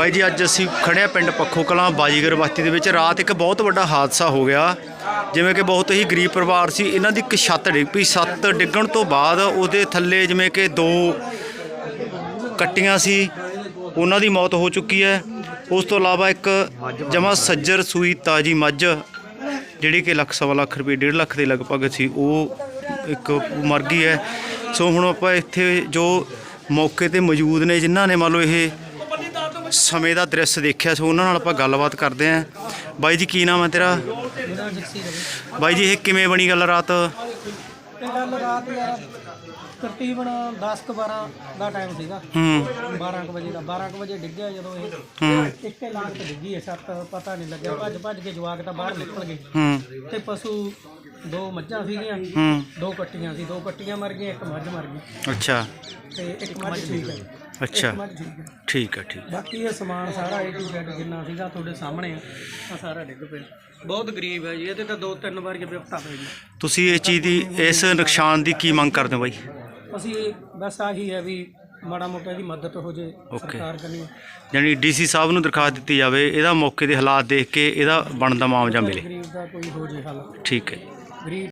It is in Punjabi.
ਬਾਈ ਜੀ, ਅੱਜ ਅਸੀਂ ਖੜਿਆ ਪਿੰਡ ਪੱਖੋ ਕਲਾਂ ਬਾਜੀਗਰ ਬਸਤੀ ਦੇ ਵਿੱਚ। ਰਾਤ ਇੱਕ ਬਹੁਤ ਵੱਡਾ ਹਾਦਸਾ ਹੋ ਗਿਆ। ਜਿਵੇਂ ਕਿ ਬਹੁਤ ਹੀ ਗਰੀਬ ਪਰਿਵਾਰ ਸੀ। ਇਹਨਾਂ ਦੀ ਇੱਕ ਛੱਤ ਡਿੱਗ ਪਈ। ਛੱਤ ਡਿੱਗਣ ਤੋਂ ਬਾਅਦ ਉਹਦੇ ਥੱਲੇ ਜਿਵੇਂ ਕਿ ਦੋ ਕੱਟੀਆਂ ਸੀ। ਉਹਨਾਂ ਦੀ ਮੌਤ ਹੋ ਚੁੱਕੀ ਹੈ। ਉਸ ਤੋਂ ਇਲਾਵਾ ਇੱਕ ਜਮਾ ਸੱਜਰ ਸੂਈ ਤਾਜੀ ਮੱਝ, ਜਿਹੜੀ ਕਿ ਲੱਖ ਸਵਾ ਲੱਖ ਰੁਪਏ 1.5 ਲੱਖ ਦੇ ਲਗਭਗ ਸੀ, ਉਹ ਇੱਕ ਮਰ ਗਈ ਹੈ। ਸੋ ਹੁਣ ਆਪਾਂ ਇੱਥੇ ਜੋ ਮੌਕੇ ਤੇ ਮੌਜੂਦ ਨੇ, ਜਿਨ੍ਹਾਂ ਨੇ ਮੰਨ ਲਓ ਇਹ ਸਮੇਂ ਦਾ ਦ੍ਰਿਸ਼ ਦੇਖਿਆ ਸੋ ਉਹਨਾਂ ਨਾਲ ਆਪਾਂ ਗੱਲਬਾਤ ਕਰਦੇ ਆਂ ਬਾਈ ਜੀ ਕੀ ਨਾਮ ਹੈ ਤੇਰਾ? ਬਾਈ ਜੀ ਇਹ ਕਿਵੇਂ ਬਣੀ ਗੱਲ ਰਾਤ? ਗੱਲ ਰਾਤ ਯਾਰ ਤਕਰੀਬਨ 10 ਕੁ 12 ਦਾ ਟਾਈਮ ਸੀਗਾ। ਹੂੰ। 12 ਕੁ ਵਜੇ ਦਾ 12 ਕੁ ਵਜੇ ਡਿੱਗਿਆ ਜਦੋਂ ਇਹ। ਹੂੰ। ਇੱਕੇ ਲਾਗ ਤੇ ਡਿੱਗੀ ਹੈ ਛੱਤ ਪਤਾ ਨਹੀਂ ਲੱਗਿਆ। ਭੱਜ ਭੱਜ ਕੇ ਜਵਾਕ ਤਾਂ ਬਾਹਰ ਨਿਕਲ ਗਏ। ਹੂੰ। ਤੇ ਪਸ਼ੂ ਦੋ ਮੱਝਾਂ ਸੀਗੀਆਂ ਹੂੰ। ਦੋ ਕੱਟੀਆਂ ਸੀ ਦੋ ਕੱਟੀਆਂ ਮਰ ਗਈਆਂ ਇੱਕ ਮੱਝ ਮਰ ਗਈ। ਅੱਛਾ। ਤੇ ਇੱਕ ਮੱਝ ਠੀਕ ਹੈ। ਅੱਛਾ। ਮੱਝ ਠੀਕ ਹੈ। ਠੀਕ ਹੈ ਠੀਕ ਬਾਕੀ ਇਹ ਸਮਾਨ ਸਾਰਾ ਏ ਟੂ ਜ਼ੈਡ ਜਿੰਨਾ ਸੀਗਾ ਤੁਹਾਡੇ ਸਾਹਮਣੇ ਆ ਸਾਰਾ ਡਿੱਗ ਪਿਆ। ਬਹੁਤ ਗਰੀਬ ਹੈ ਜੀ ਇਹਦੇ ਤਾਂ ਦੋ ਤਿੰਨ ਵਾਰ ਵਿਪਤਾ ਪਈ ਜੀ ਤੁਸੀਂ ਇਸ ਚੀਜ਼ ਦੀ ਇਸ ਨੁਕਸਾਨ ਦੀ ਕੀ ਮੰਗ ਕਰਦੇ ਹੋ ਬਾਈ? ਅਸੀਂ ਬਸ ਆਹੀ ਹੈ ਵੀ ਮਾੜਾ ਮੋਟਾ ਦੀ ਮਦਦ ਹੋ ਜੇ ਸਰਕਾਰ ਕਰਨੀ ਯਾਨੀ ਡੀਸੀ ਸਾਹਿਬ ਨੂੰ ਦਰਖਾਸਤ ਦਿੱਤੀ ਜਾਵੇ ਇਹਦਾ ਮੌਕੇ ਦੇ ਹਾਲਾਤ ਦੇਖ ਕੇ ਇਹਦਾ ਬਣਦਾ ਮੁਆਵਜ਼ਾ ਮਿਲੇ। ਗਰੀਬ ਦਾ ਕੋਈ ਹੋ ਜੇ ਹੱਲ। ਠੀਕ ਹੈ। ਗਰੀਬ